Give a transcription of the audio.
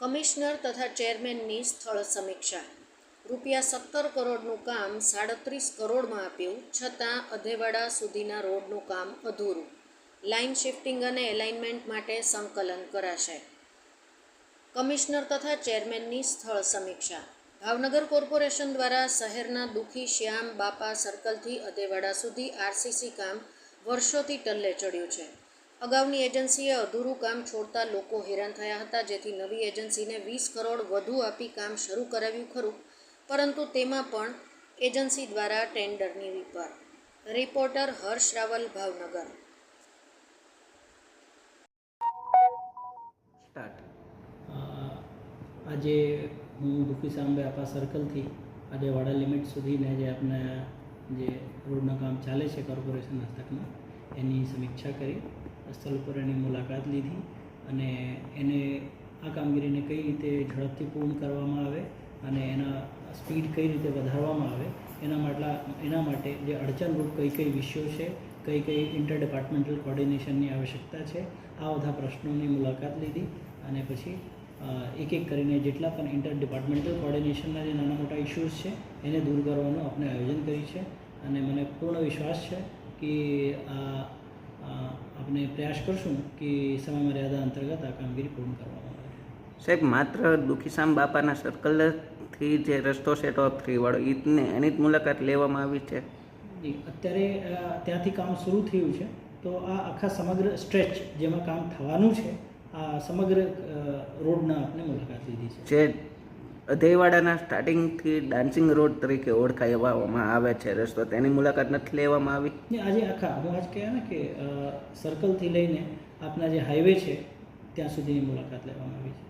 Commissioner તથા ચેરમેનની સ્થળ સમીક્ષા. રૂપિયા સત્તર કરોડનું કામ સાડત્રીસ કરોડમાં આપ્યું, છતાં અધેવાડા સુધીના રોડનું કામ અધૂરું. લાઇન શિફ્ટિંગ અને એલાઇનમેન્ટ માટે સંકલન કરાશે. કમિશનર તથા ચેરમેનની સ્થળ સમીક્ષા. ભાવનગર કોર્પોરેશન દ્વારા શહેરના દુઃખી શ્યામ બાપા સર્કલથી અધેવાડા સુધી આરસીસી કામ વર્ષોથી ટલ્લે ચડ્યું છે. અગાઉની એજન્સીએ અધૂરું કામ છોડતા લોકો હેરાન થયા હતા. જેથી નવી એજન્સીને વીસ કરોડ વધુ આપી કામ શરૂ કરાવ્યું ખરું. પરંતુ તેમાં પણ એજન્સી દ્વારા ટેન્ડરની વિપર. રિપોર્ટર હર્ષ રાવલ ભાવનગર. સ્ટાર્ટ. આજે હું દુખી સાંભે આપા સર્કલથી આજે વાડા લિમિટ સુધીને જે આપણે જે રોડનું કામ ચાલે છે કોર્પોરેશન હસ્તકમાં એની સમીક્ષા કરી. સ્થળ ઉપર એની મુલાકાત લીધી અને એને આ કામગીરીને કઈ રીતે ઝડપથી પૂર્ણ કરવામાં આવે અને એના સ્પીડ કઈ રીતે વધારવામાં આવે, એના માટલા, એના માટે જે અડચણરૂપ કઈ કઈ વિષયો છે, કઈ કઈ ઇન્ટર ડિપાર્ટમેન્ટલ કોર્ડિનેશનની આવશ્યકતા છે, આ બધા પ્રશ્નોની મુલાકાત લીધી અને પછી એક એક કરીને જેટલા પણ ઇન્ટર ડિપાર્ટમેન્ટલ કોર્ડિનેશનના જે નાના મોટા ઇસ્યુઝ છે, એને દૂર કરવાનું આપણે આયોજન કર્યું છે. અને મને પૂર્ણ વિશ્વાસ છે કે આ આપણે પ્રયાસ કરશું કે સમય મર્યાદા અંતર્ગત આ કામગીરી પૂર્ણ કરવામાં આવે. સાહેબ માત્ર દુખીશામ બાપાના સર્કલથી જે રસ્તો છે ટોપ થ્રી વાળો ઈદને એની જ મુલાકાત લેવામાં આવી છે. અત્યારે ત્યાંથી કામ શરૂ થયું છે તો આ આખા સમગ્ર સ્ટ્રેચ જેમાં કામ થવાનું છે આ સમગ્ર રોડના આપણે મુલાકાત લીધી છે. જે અધેવાડાના સ્ટાર્ટિંગથી ડાન્સિંગ રોડ તરીકે ઓળખાવવામાં આવે છે. રસ્તો તેની મુલાકાત નથી લેવામાં આવી. આજે આખા હું આજ કહ્યા ને કે સર્કલથી લઈને આપના જે હાઈવે છે, ત્યાં સુધીની મુલાકાત લેવામાં આવી છે.